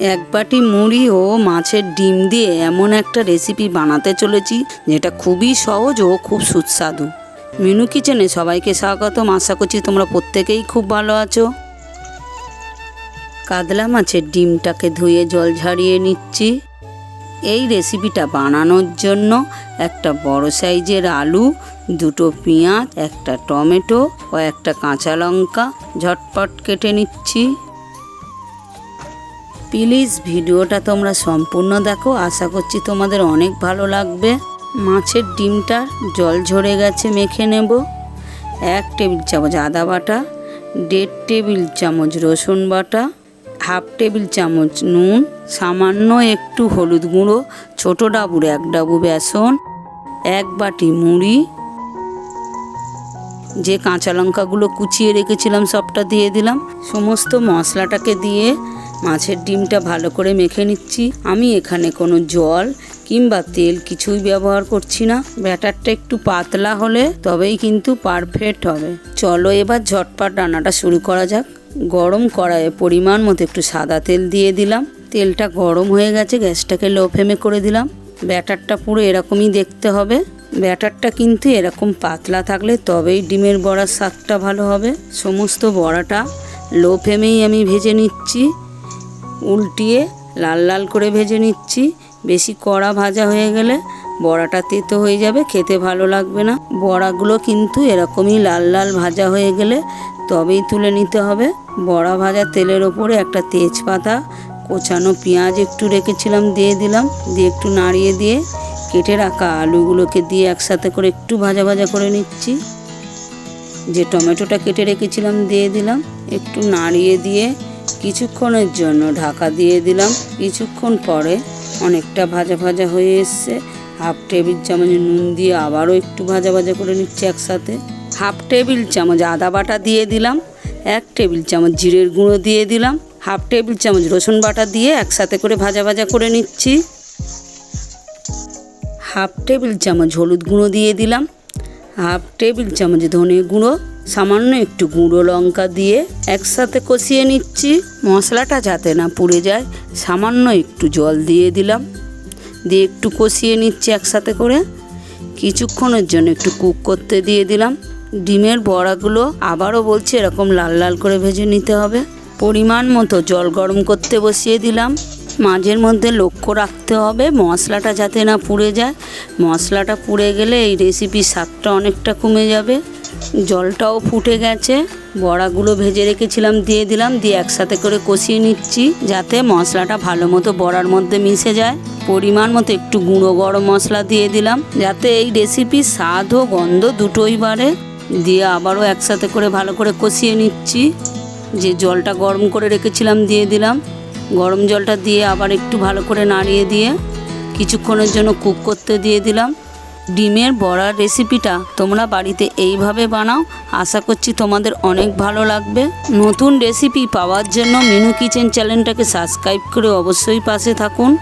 এক বাটি মুড়ি ও মাছের ডিম দিয়ে এমন একটা রেসিপি বানাতে চলেছি, যেটা খুবই সহজ ও খুব সুস্বাদু। মিনু কিচেনে সবাইকে স্বাগতম। আশা করছি তোমরা প্রত্যেকেই খুব ভালো আছো। কাতলা মাছের ডিমটাকে ধুয়ে জল ঝারিয়ে নিচ্ছি। এই রেসিপিটা বানানোর জন্য একটা বড় সাইজের আলু, দুটো পেঁয়াজ, একটা টমেটো কয়েকটা কাঁচা লঙ্কা ঝটপট কেটে নিচ্ছি। প্লিজ ভিডিওটা তোমরা সম্পূর্ণ দেখো। আশা করছি তোমাদের অনেক ভালো লাগবে। মাছের ডিমটা জল ঝরে গেছে, মেখে নেব। এক টেবিল চামচ আদা বাটা, দেড় টেবিল চামচ রসুন বাটা, হাফ টেবিল চামচ নুন, সামান্য একটু হলুদ গুঁড়ো, ছোটো ডাবুর এক ডাবু বেসন, এক বাটি মুড়ি। যে কাঁচা লঙ্কাগুলো কুচিয়ে রেখেছিলাম, সবটা দিয়ে দিলাম। সমস্ত মশলাটাকে দিয়ে মাছের ডিমটা ভালো করে মেখে নিচ্ছি। আমি এখানে কোনো জল কিংবা তেল কিছুই ব্যবহার করছি না। ব্যাটারটা একটু পাতলা হলে তবেই কিন্তু পারফেক্ট হবে। চলো এবার ঝটপট রান্নাটা শুরু করা যাক। গরম কড়াইয়ে পরিমাণ মতো একটু সাদা তেল দিয়ে দিলাম। তেলটা গরম হয়ে গেছে, গ্যাসটাকে লো ফ্লেমে করে দিলাম। ব্যাটারটা পুরো এরকমই দেখতে হবে। ব্যাটারটা কিন্তু এরকম পাতলা থাকলে তবেই ডিমের বড়ার স্বাদটা ভালো হবে। সমস্ত বড়াটা লো ফ্লেমেই আমি ভেজে নিচ্ছি। উল্টিয়ে লাল লাল করে ভেজে নিচ্ছি। বেশি কড়া ভাজা হয়ে গেলে বড়াটা তেতো হয়ে যাবে, খেতে ভালো লাগবে না। বড়াগুলো কিন্তু এরকমই লাল লাল ভাজা হয়ে গেলে তবেই তুলে নিতে হবে। বড়া ভাজা তেলের ওপরে একটা তেজপাতা, কোচানো পেঁয়াজ একটু রেখেছিলাম, দিয়ে দিলাম। দিয়ে একটু নাড়িয়ে দিয়ে কেটে রাখা আলুগুলোকে দিয়ে একসাথে করে একটু ভাজা ভাজা করে নিচ্ছি। যে টমেটোটা কেটে রেখেছিলাম, দিয়ে দিলাম। একটু নাড়িয়ে দিয়ে কিছুক্ষণের জন্য ঢাকা দিয়ে দিলাম। কিছুক্ষণ পরে অনেকটা ভাজা ভাজা হয়ে এসছে। হাফ টেবিল চামচ নুন দিয়ে আবারও একটু ভাজা ভাজা করে নিচ্ছি একসাথে। হাফ টেবিল চামচ আদা বাটা দিয়ে দিলাম। এক টেবিল চামচ জিরের গুঁড়ো দিয়ে দিলাম। হাফ টেবিল চামচ রসুন বাটা দিয়ে একসাথে করে ভাজা ভাজা করে নিচ্ছি। হাফ টেবিল চামচ হলুদ গুঁড়ো দিয়ে দিলাম। হাফ টেবিল চামচ ধনে গুঁড়ো। সামান্য একটু গুঁড়ো লঙ্কা দিয়ে একসাথে কষিয়ে নিচ্ছি। মশলাটা যাতে না পুড়ে যায়, সামান্য একটু জল দিয়ে দিলাম। দিয়ে একটু কষিয়ে নিচ্ছি একসাথে করে। কিছুক্ষণের জন্য একটু কুক করতে দিয়ে দিলাম। ডিমের বড়াগুলো আবারও বলছি এরকম লাল লাল করে ভেজে নিতে হবে। পরিমাণ মতো জল গরম করতে বসিয়ে দিলাম। মাঝের মধ্যে লক্ষ্য রাখতে হবে মশলাটা যাতে না পুড়ে যায়। মশলাটা পুড়ে গেলে এই রেসিপির স্বাদটা অনেকটা কমে যাবে। জলটাও ফুটে গেছে। বড়াগুলো ভেজে রেখেছিলাম, দিয়ে দিলাম, দিয়ে একসাথে করে কষিয়ে নিচ্ছি যাতে মশলাটা ভালো মতো বড়ার মধ্যে মিশে যায়। পরিমাণ মতো একটু গুঁড়ো গরম মশলা দিয়ে দিলাম যাতে এই রেসিপির স্বাদ ও গন্ধ দুটোই বাড়ে। দিয়ে আবারও একসাথে করে ভালো করে কষিয়ে নিচ্ছি। যে জলটা গরম করে রেখেছিলাম দিয়ে দিলাম। গরম জলটা দিয়ে আবার একটু ভালো করে নাড়িয়ে দিয়ে কিছুক্ষণের জন্য কুক করতে দিয়ে দিলাম। ডিমের বড়ার রেসিপিটা তোমরা বাড়িতে এইভাবে বানাও। আশা করছি তোমাদের অনেক ভালো লাগবে। নতুন রেসিপি পাওয়ার জন্য মিনু কিচেন চ্যানেলটাকে সাবস্ক্রাইব করে অবশ্যই পাশে থাকুন।